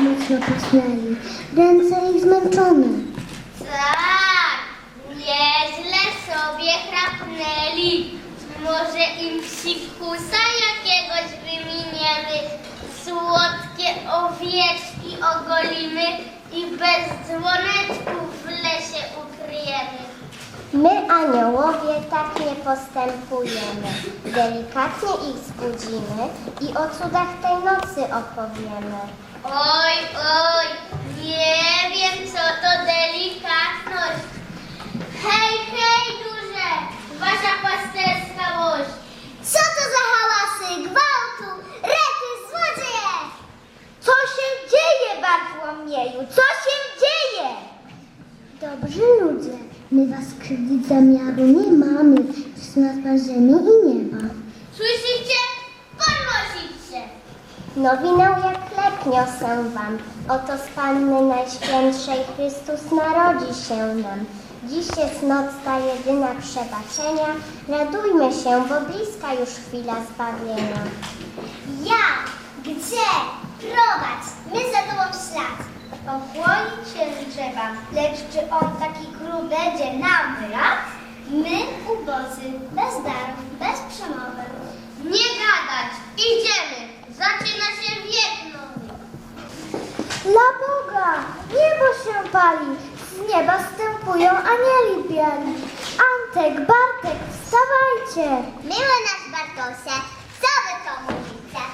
mocno posnęli. Ręce ich zmęczone. Tak, nieźle sobie chrapnęli. Może im psikusa jakiegoś wyminiemy, słodkie owieczki ogolimy i bez ukryjemy. My, aniołowie, tak nie postępujemy. Delikatnie ich zbudzimy i o cudach tej nocy opowiemy. Oj, oj, nie wiem co to delikatność. Hej, hej, duże, wasza pasterska. Co to za hałasy, gwałtu, rety, złodzieje? Co się dzieje, Bartłomieju? Co się dzieje? Dobrzy ludzie, my was krzywdzić zamiaru nie mamy. Szmat ziemi i nieba. Słyszycie? Podnosić się. Nowinę jak chleb niosę wam. Oto z Panny Najświętszej Chrystus narodzi się nam. Dziś jest noc ta jedyna przebaczenia. Radujmy się, bo bliska już chwila zbawienia. Ja, gdzie? Prowadź, my za tobą ślad. Ochłonić się drzewa, lecz czy on taki król będzie nam rad? My, ubodzy, bez darów, bez przemowy. Nie gadać, idziemy. Zaczyna się wiek nowy. Dla Boga! Niebo się pali, z nieba stępują anieli biali. Antek, Bartek, wstawajcie! Miły nasz Bartosie, co wy to mówicie?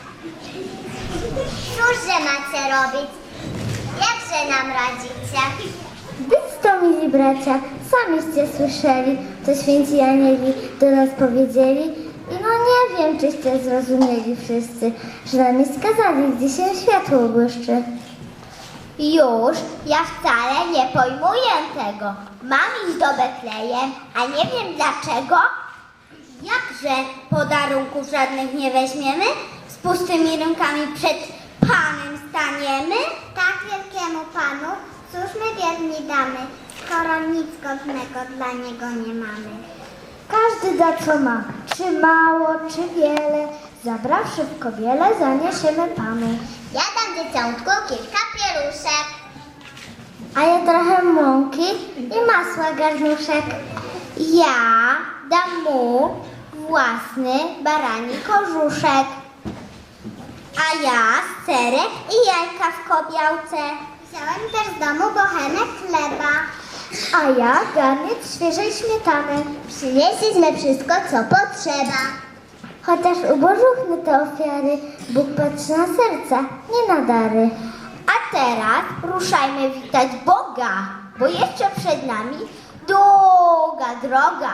Cóżże macie robić? Jakże nam radzicie? Więc to, mili bracia, samiście słyszeli, co święci anieli do nas powiedzieli. I no nie wiem, czyście zrozumieli wszyscy, że nam jest skazali, gdzie się światło błyszczy. Już, ja wcale nie pojmuję tego. Mam iść do Betlejem, a nie wiem dlaczego. Jakże podarunków żadnych nie weźmiemy? Z pustymi rękami przed Panem staniemy? Panu, cóż my wierni damy, skoro nic godnego dla Niego nie mamy. Każdy da co ma, czy mało, czy wiele, zabrawszy w kobiele, zaniesiemy Panu. Ja dam dzieciątku kilka pieluszek. A ja trochę mąki i masła garnuszek. Ja dam mu własny barani kożuszek. A ja serek i jajka w kobiałce. Wziąłem też z domu bochenek chleba. A ja garniec świeżej śmietany. Przynieśliśmy wszystko, co potrzeba. Chociaż ubożuchny te ofiary, Bóg patrzy na serca, nie na dary. A teraz ruszajmy witać Boga, bo jeszcze przed nami długa droga.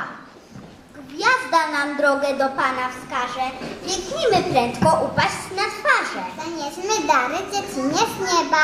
Gwiazda nam drogę do Pana wskaże, biegnijmy prędko upaść na twarze. Zanieśmy dary dziecinie z nieba.